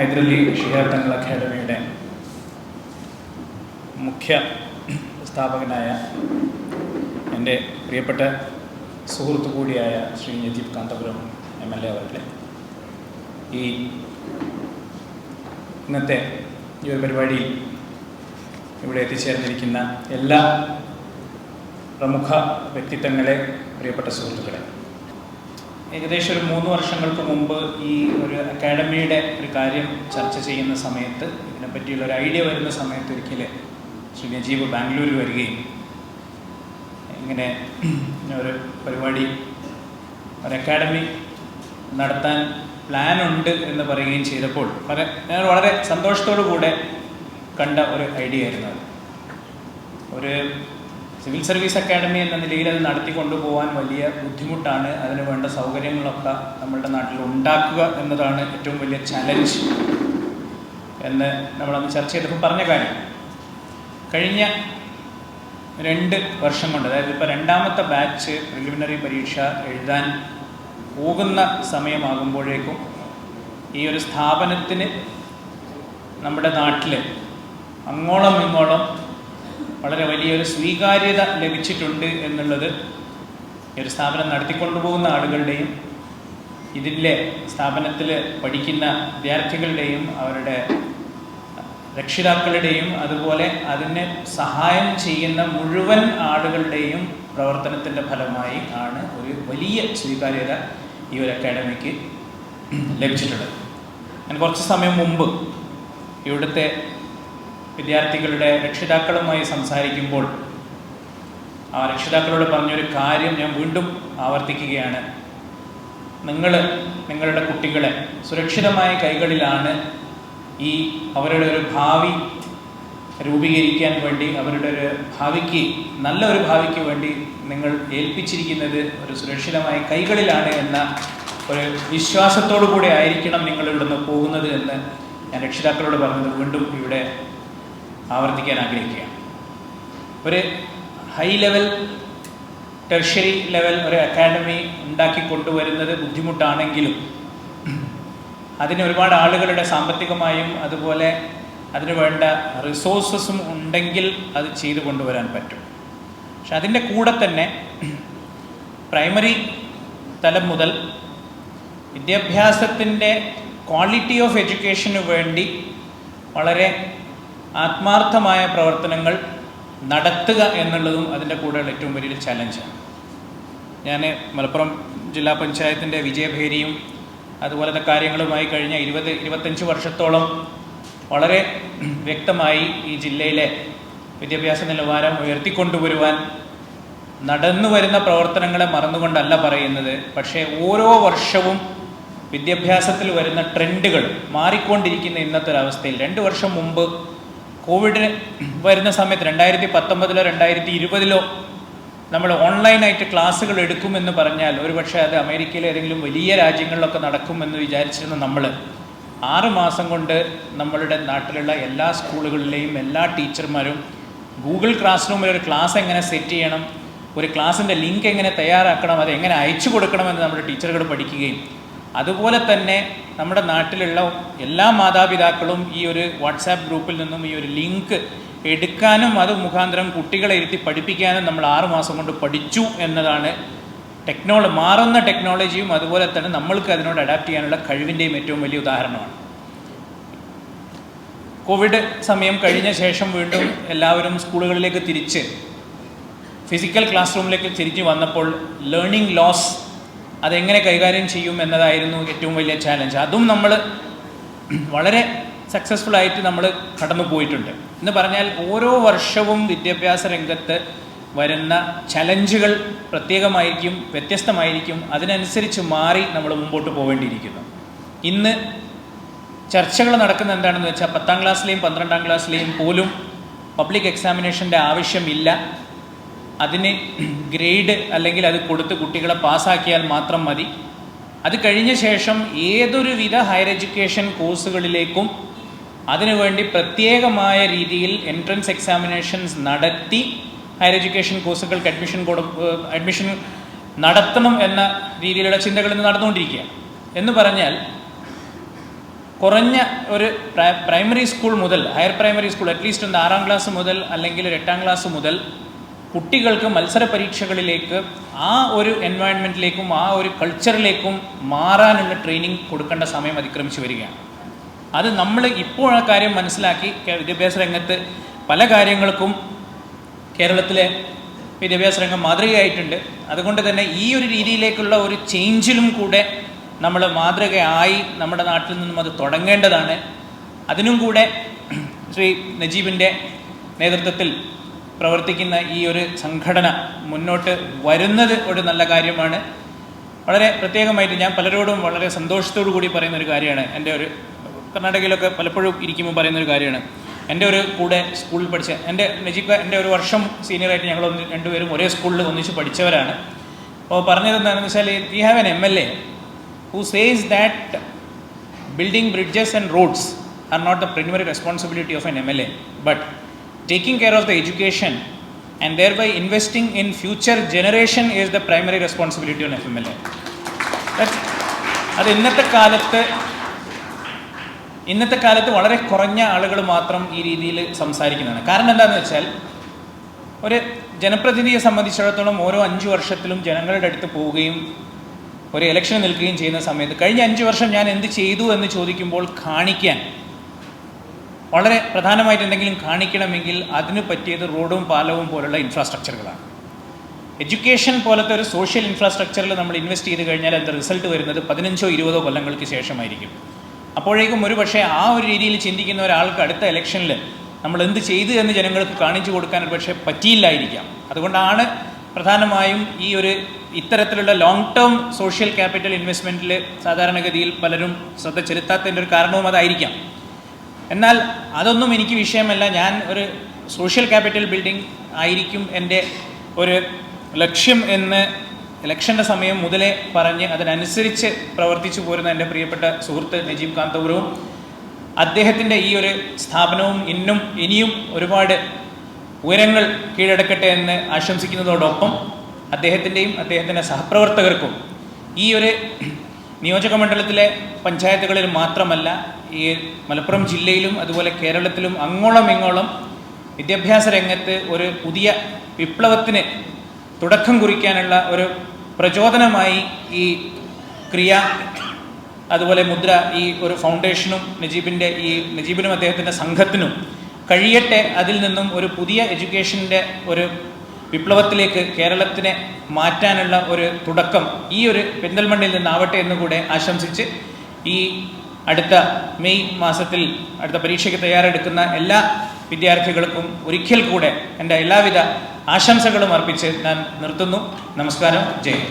ഹൈദരലി ഷിഹാബ് തങ്ങൾ അക്കാദമിയുടെ മുഖ്യ സ്ഥാപകനായ എന്റെ പ്രിയപ്പെട്ട സുഹൃത്തു കൂടിയായ Shri Najeeb Kanthapuram M L A അവരുടെ ഈ ഇന്നത്തെ ഈ ഒരു പരിപാടിയിൽ ഇവിടെ എത്തിച്ചേർന്നിരിക്കുന്ന എല്ലാ പ്രമുഖ വ്യക്തിത്വങ്ങളെ പ്രിയപ്പെട്ട സുഹൃത്തുക്കളെ ഏകദേശം ഒരു മൂന്ന് വർഷങ്ങൾക്ക് മുമ്പ് ഈ ഒരു അക്കാഡമിയുടെ ഒരു കാര്യം ചർച്ച ചെയ്യുന്ന സമയത്ത് ഇതിനെപ്പറ്റിയുള്ള ഒരു ഐഡിയ വരുന്ന സമയത്ത് ഒരിക്കൽ ശ്രീ നജീബ് ബാംഗ്ലൂർ വരികയും ഇങ്ങനെ ഒരു പരിപാടി ഒരു അക്കാഡമി നടത്താൻ പ്ലാൻ ഉണ്ട് എന്ന് പറയുകയും ചെയ്തപ്പോൾ വളരെ ഞാൻ വളരെ സന്തോഷത്തോടു കൂടെ കണ്ട ഒരു ഐഡിയ ആയിരുന്നു അത്. ഒരു സിവിൽ സർവീസ് അക്കാഡമി എന്ന നിലയിൽ അത് നടത്തി കൊണ്ടുപോകാൻ വലിയ ബുദ്ധിമുട്ടാണ്. അതിന് വേണ്ട സൗകര്യങ്ങളൊക്കെ നമ്മളുടെ നാട്ടിൽ ഉണ്ടാക്കുക എന്നതാണ് ഏറ്റവും വലിയ ചലഞ്ച് എന്ന് നമ്മളന്ന് ചർച്ച ചെയ്തപ്പോൾ പറഞ്ഞ കാര്യം. കഴിഞ്ഞ രണ്ട് വർഷം കൊണ്ട് അതായത് ഇപ്പോൾ രണ്ടാമത്തെ ബാച്ച് പ്രിലിമിനറി പരീക്ഷ എഴുതാൻ പോകുന്ന സമയമാകുമ്പോഴേക്കും ഈ ഒരു സ്ഥാപനത്തിന് നമ്മുടെ നാട്ടിൽ അങ്ങോളം ഇങ്ങോളം വളരെ വലിയൊരു സ്വീകാര്യത ലഭിച്ചിട്ടുണ്ട് എന്നുള്ളത് ഈ ഒരു സ്ഥാപനം നടത്തിക്കൊണ്ടുപോകുന്ന ആളുകളുടെയും ഇതിലെ സ്ഥാപനത്തിൽ പഠിക്കുന്ന വിദ്യാർത്ഥികളുടെയും അവരുടെ രക്ഷിതാക്കളുടെയും അതുപോലെ അതിന് സഹായം ചെയ്യുന്ന മുഴുവൻ ആളുകളുടെയും പ്രവർത്തനത്തിന്റെ ഫലമായി ആണ് ഒരു വലിയ സ്വീകാര്യത ഈ ഒരു അക്കാഡമിക്ക് ലഭിച്ചിട്ടുള്ളത്. ഞാൻ കുറച്ച് സമയം മുമ്പ് ഇവിടുത്തെ വിദ്യാർത്ഥികളുടെ രക്ഷിതാക്കളുമായി സംസാരിക്കുമ്പോൾ ആ രക്ഷിതാക്കളോട് പറഞ്ഞൊരു കാര്യം ഞാൻ വീണ്ടും ആവർത്തിക്കുകയാണ്. നിങ്ങൾ നിങ്ങളുടെ കുട്ടികളെ സുരക്ഷിതമായ കൈകളിലാണ് ഈ അവരുടെ ഒരു ഭാവി രൂപീകരിക്കാൻ വേണ്ടി അവരുടെ ഒരു ഭാവിക്ക് നല്ല ഒരു ഭാവിക്ക് വേണ്ടി നിങ്ങൾ ഏൽപ്പിച്ചിരിക്കുന്നത് ഒരു സുരക്ഷിതമായ കൈകളിലാണ് എന്ന ഒരു വിശ്വാസത്തോടു കൂടി ആയിരിക്കണം നിങ്ങൾ ഇവിടുന്ന് പോകുന്നത് എന്ന് ഞാൻ രക്ഷിതാക്കളോട് പറഞ്ഞത്. വീണ്ടും ഇവിടെ ആവർത്തിക്കാൻ ആഗ്രഹിക്കുകയാണ് ഒരു ഹൈ ലെവൽ ടെർഷറി ലെവൽ ഒരു അക്കാഡമി ഉണ്ടാക്കി കൊണ്ടുവരുന്നത് ബുദ്ധിമുട്ടാണെങ്കിലും അതിന് ഒരുപാട് ആളുകളുടെ സാമ്പത്തികമായും അതുപോലെ അതിനു വേണ്ട റിസോഴ്സസും ഉണ്ടെങ്കിൽ അത് ചെയ്തു കൊണ്ടുവരാൻ പറ്റും. പക്ഷെ അതിന്റെ കൂടെ തന്നെ പ്രൈമറി തലം മുതൽ വിദ്യാഭ്യാസത്തിന്റെ ക്വാളിറ്റി ഓഫ് എഡ്യൂക്കേഷന് വേണ്ടി വളരെ ആത്മാർത്ഥമായ പ്രവർത്തനങ്ങൾ നടത്തുക എന്നുള്ളതും അതിന്റെ കൂടെയുള്ള ഏറ്റവും വലിയൊരു ചലഞ്ചാണ് ഞാൻ മലപ്പുറം ജില്ലാ പഞ്ചായത്തിന്റെ വിജയഭേരിയും അതുപോലത്തെ കാര്യങ്ങളുമായി കഴിഞ്ഞ ഇരുപത് ഇരുപത്തഞ്ച് വർഷത്തോളം വളരെ വ്യക്തമായി ഈ ജില്ലയിലെ വിദ്യാഭ്യാസ നിലവാരം ഉയർത്തിക്കൊണ്ടുവരുവാൻ നടന്നു വരുന്ന പ്രവർത്തനങ്ങളെ മറന്നുകൊണ്ടല്ല പറയുന്നത്. പക്ഷേ ഓരോ വർഷവും വിദ്യാഭ്യാസത്തിൽ വരുന്ന ട്രെൻഡുകൾ മാറിക്കൊണ്ടിരിക്കുന്ന ഇന്നത്തെ ഒരവസ്ഥയിൽ രണ്ട് വർഷം മുമ്പ് കോവിഡ് വരുന്ന സമയത്ത് രണ്ടായിരത്തി പത്തൊമ്പതിലോ രണ്ടായിരത്തി ഇരുപതിലോ നമ്മൾ ഓൺലൈനായിട്ട് ക്ലാസ്സുകൾ എടുക്കുമെന്ന് പറഞ്ഞാൽ ഒരുപക്ഷെ അത് അമേരിക്കയിലെ ഏതെങ്കിലും വലിയ രാജ്യങ്ങളിലൊക്കെ നടക്കുമെന്ന് വിചാരിച്ചിരുന്ന നമ്മൾ ആറ് മാസം കൊണ്ട് നമ്മളുടെ നാട്ടിലുള്ള എല്ലാ സ്കൂളുകളിലെയും എല്ലാ ടീച്ചർമാരും ഗൂഗിൾ ക്ലാസ് റൂമിൽ ഒരു ക്ലാസ് എങ്ങനെ സെറ്റ് ചെയ്യണം ഒരു ക്ലാസ്സിന്റെ ലിങ്ക് എങ്ങനെ തയ്യാറാക്കണം അത് എങ്ങനെ അയച്ചു കൊടുക്കണമെന്ന് നമ്മുടെ ടീച്ചറുകൾ പഠിക്കുകയും അതുപോലെ തന്നെ നമ്മുടെ നാട്ടിലുള്ള എല്ലാ മാതാപിതാക്കളും ഈ ഒരു വാട്സാപ്പ് ഗ്രൂപ്പിൽ നിന്നും ഈ ഒരു ലിങ്ക് എടുക്കാനും അത് മുഖാന്തരം കുട്ടികളെ ഇരുത്തി പഠിപ്പിക്കാനും നമ്മൾ ആറ് മാസം കൊണ്ട് പഠിച്ചു എന്നതാണ് ടെക്നോളജി മാറുന്ന ടെക്നോളജിയും അതുപോലെ തന്നെ നമ്മൾക്ക് അതിനോട് അഡാപ്റ്റ് ചെയ്യാനുള്ള കഴിവിന്റെയും ഏറ്റവും വലിയ ഉദാഹരണമാണ്. കോവിഡ് സമയം കഴിഞ്ഞ ശേഷം വീണ്ടും എല്ലാവരും സ്കൂളുകളിലേക്ക് തിരിച്ച് ഫിസിക്കൽ ക്ലാസ് റൂമിലേക്ക് തിരിഞ്ഞു വന്നപ്പോൾ ലേണിംഗ് ലോസ് അതെങ്ങനെ കൈകാര്യം ചെയ്യും എന്നതായിരുന്നു ഏറ്റവും വലിയ ചാലഞ്ച് അതും നമ്മൾ വളരെ സക്സസ്ഫുൾ ആയിട്ട് നമ്മൾ കടന്നു പോയിട്ടുണ്ട്. എന്ന് പറഞ്ഞാൽ ഓരോ വർഷവും വിദ്യാഭ്യാസ രംഗത്ത് വരുന്ന ചലഞ്ചുകൾ പ്രത്യേകമായിരിക്കും വ്യത്യസ്തമായിരിക്കും. അതിനനുസരിച്ച് മാറി നമ്മൾ മുമ്പോട്ട് പോവേണ്ടിയിരിക്കുന്നു. ഇന്ന് ചർച്ചകൾ നടക്കുന്ന എന്താണെന്ന് വെച്ചാൽ പത്താം ക്ലാസ്സിലെയും പന്ത്രണ്ടാം ക്ലാസ്സിലെയും പോലും പബ്ലിക് എക്സാമിനേഷന്റെ ആവശ്യമില്ല. അതിന് ഗ്രേഡ് അല്ലെങ്കിൽ അത് കൊടുത്ത് കുട്ടികളെ പാസ്സാക്കിയാൽ മാത്രം മതി. അത് കഴിഞ്ഞ ശേഷം ഏതൊരു വിധ ഹയർ എഡ്യൂക്കേഷൻ കോഴ്സുകളിലേക്കും അതിനുവേണ്ടി പ്രത്യേകമായ രീതിയിൽ എൻട്രൻസ് എക്സാമിനേഷൻസ് നടത്തി ഹയർ എഡ്യൂക്കേഷൻ കോഴ്സുകൾക്ക് അഡ്മിഷൻ കൊടു അഡ്മിഷൻ നടത്തണം എന്ന രീതിയിലുള്ള ചിന്തകൾ ഇന്ന് നടന്നുകൊണ്ടിരിക്കുക എന്ന് പറഞ്ഞാൽ കുറഞ്ഞ ഒരു പ്രൈമറി സ്കൂൾ മുതൽ higher primary school at least ഒന്ന് ആറാം ക്ലാസ് മുതൽ അല്ലെങ്കിൽ ഒരു എട്ടാം ക്ലാസ് മുതൽ കുട്ടികൾക്ക് മത്സര പരീക്ഷകളിലേക്ക് ആ ഒരു എൻവയൺമെന്റിലേക്കും ആ ഒരു കൾച്ചറിലേക്കും മാറാനുള്ള ട്രെയിനിങ് കൊടുക്കേണ്ട സമയം അതിക്രമിച്ചു വരികയാണ്. അത് നമ്മൾ ഇപ്പോൾ ആ കാര്യം മനസ്സിലാക്കി വിദ്യാഭ്യാസ രംഗത്ത് പല കാര്യങ്ങൾക്കും കേരളത്തിലെ വിദ്യാഭ്യാസ രംഗം മാതൃകയായിട്ടുണ്ട്. അതുകൊണ്ട് തന്നെ ഈ ഒരു രീതിയിലേക്കുള്ള ഒരു ചേഞ്ചിലും കൂടെ നമ്മൾ മാതൃകയായി നമ്മുടെ നാട്ടിൽ നിന്നും അത് തുടങ്ങേണ്ടതാണ്. അതിനും കൂടെ ശ്രീ നജീബിന്റെ നേതൃത്വത്തിൽ പ്രവർത്തിക്കുന്ന ഈ ഒരു സംഘടന മുന്നോട്ട് വരുന്നത് ഒരു നല്ല കാര്യമാണ്. വളരെ പ്രത്യേകമായിട്ട് ഞാൻ പലരോടും വളരെ സന്തോഷത്തോടു കൂടി പറയുന്ന ഒരു കാര്യമാണ്. എന്റെ ഒരു കർണാടകയിലൊക്കെ പലപ്പോഴും ഇരിക്കുമ്പോൾ പറയുന്ന ഒരു കാര്യമാണ്. എന്റെ ഒരു കൂടെ സ്കൂളിൽ പഠിച്ച എന്റെ നജീബ് എന്റെ ഒരു വർഷം സീനിയറായിട്ട് ഞങ്ങൾ ഒന്ന് രണ്ടുപേരും ഒരേ സ്കൂളിൽ ഒന്നിച്ച് പഠിച്ചവരാണ്. അപ്പോൾ പറഞ്ഞത് എന്താണെന്ന് വെച്ചാൽ we have N M L A who says that building bridges and roads are not the primary responsibility of N M L A but taking care of the education and thereby investing in future generation is the primary responsibility on FMLA. That's- അത് ഇന്നത്തെ കാലത്ത് ഇന്നത്തെ കാലത്ത് വളരെ കുറഞ്ഞ ആളുകൾ മാത്രം ഈ രീതിയിൽ സംസാരിക്കുന്നതാണ് കാരണം എന്താണെന്ന് വെച്ചാൽ ഒരു ജനപ്രതിനിധിയെ സംബന്ധിച്ചിടത്തോളം ഓരോ അഞ്ച് വർഷത്തിലും ജനങ്ങളുടെ അടുത്ത് പോവുകയും ഒരു ഇലക്ഷൻ നിൽക്കുകയും ചെയ്യുന്ന സമയത്ത് കഴിഞ്ഞ അഞ്ച് വർഷം ഞാൻ എന്ത് ചെയ്തു എന്ന് ചോദിക്കുമ്പോൾ കാണിക്കാൻ വളരെ പ്രധാനമായിട്ട് എന്തെങ്കിലും കാണിക്കണമെങ്കിൽ അതിന് പറ്റിയത് റോഡും പാലവും പോലുള്ള ഇൻഫ്രാസ്ട്രക്ചറുകളാണ് എഡ്യൂക്കേഷൻ പോലത്തെ ഒരു സോഷ്യൽ ഇൻഫ്രാസ്ട്രക്ചറിൽ നമ്മൾ ഇൻവെസ്റ്റ് ചെയ്ത് കഴിഞ്ഞാൽ അതിന്റെ റിസൾട്ട് വരുന്നത് പതിനഞ്ചോ ഇരുപതോ കൊല്ലങ്ങൾക്ക് ശേഷമായിരിക്കും. അപ്പോഴേക്കും ഒരു പക്ഷേ ആ ഒരു രീതിയിൽ ചിന്തിക്കുന്ന ഒരാൾക്ക് അടുത്ത ഇലക്ഷനിൽ നമ്മൾ എന്ത് ചെയ്തു എന്ന് ജനങ്ങൾക്ക് കാണിച്ചു കൊടുക്കാൻ ഒരു പക്ഷേ പറ്റിയില്ലായിരിക്കാം. അതുകൊണ്ടാണ് പ്രധാനമായും ഈ ഒരു ഇത്തരത്തിലുള്ള ലോങ് ടേം സോഷ്യൽ ക്യാപിറ്റൽ ഇൻവെസ്റ്റ്മെന്റിൽ സാധാരണഗതിയിൽ പലരും ശ്രദ്ധ ചെലുത്താത്തതിന്റെ ഒരു കാരണവും അതായിരിക്കാം. എന്നാൽ അതൊന്നും എനിക്ക് വിഷയമല്ല. ഞാൻ ഒരു സോഷ്യൽ ക്യാപിറ്റൽ ബിൽഡിംഗ് ആയിരിക്കും എന്റെ ഒരു ലക്ഷ്യം എന്ന് ഇലക്ഷന്റെ സമയം മുതലേ പറഞ്ഞ് അതിനനുസരിച്ച് പ്രവർത്തിച്ചു പോരുന്ന എന്റെ പ്രിയപ്പെട്ട സുഹൃത്ത് നജീബ് കാന്തപുരവും അദ്ദേഹത്തിന്റെ ഈ ഒരു സ്ഥാപനവും ഇന്നും ഇനിയും ഒരുപാട് ഉയരങ്ങൾ കീഴടക്കട്ടെ എന്ന് ആശംസിക്കുന്നതോടൊപ്പം അദ്ദേഹത്തിന്റെയും അദ്ദേഹത്തിന്റെ സഹപ്രവർത്തകർക്കും ഈ ഒരു നിയോജക മണ്ഡലത്തിലെ പഞ്ചായത്തുകളിൽ മാത്രമല്ല ഈ മലപ്പുറം ജില്ലയിലും അതുപോലെ കേരളത്തിലും അങ്ങോളം ഇങ്ങോളം വിദ്യാഭ്യാസ രംഗത്ത് ഒരു പുതിയ വിപ്ലവത്തിന് തുടക്കം കുറിക്കാനുള്ള ഒരു പ്രചോദനമായി ഈ ക്രിയ അതുപോലെ മുദ്ര ഈ ഒരു ഫൗണ്ടേഷനും നജീബിന്റെ ഈ നജീബിനും അദ്ദേഹത്തിന്റെ സംഘത്തിനും കഴിയട്ടെ. അതിൽ നിന്നും ഒരു പുതിയ എഡ്യൂക്കേഷന്റെ ഒരു വിപ്ലവത്തിലേക്ക് കേരളത്തിനെ മാറ്റാനുള്ള ഒരു തുടക്കം ഈ ഒരു പെരിന്തൽമണ്ണയിൽ നിന്നാവട്ടെ എന്നുകൂടെ ആശംസിച്ച് ഈ അടുത്ത മെയ് മാസത്തിൽ അടുത്ത പരീക്ഷയ്ക്ക് തയ്യാറെടുക്കുന്ന എല്ലാ വിദ്യാർത്ഥികൾക്കും ഒരിക്കൽ കൂടെ എന്റെ എല്ലാവിധ ആശംസകളും അർപ്പിച്ച് ഞാൻ നിർത്തുന്നു നമസ്കാരം ജയ്.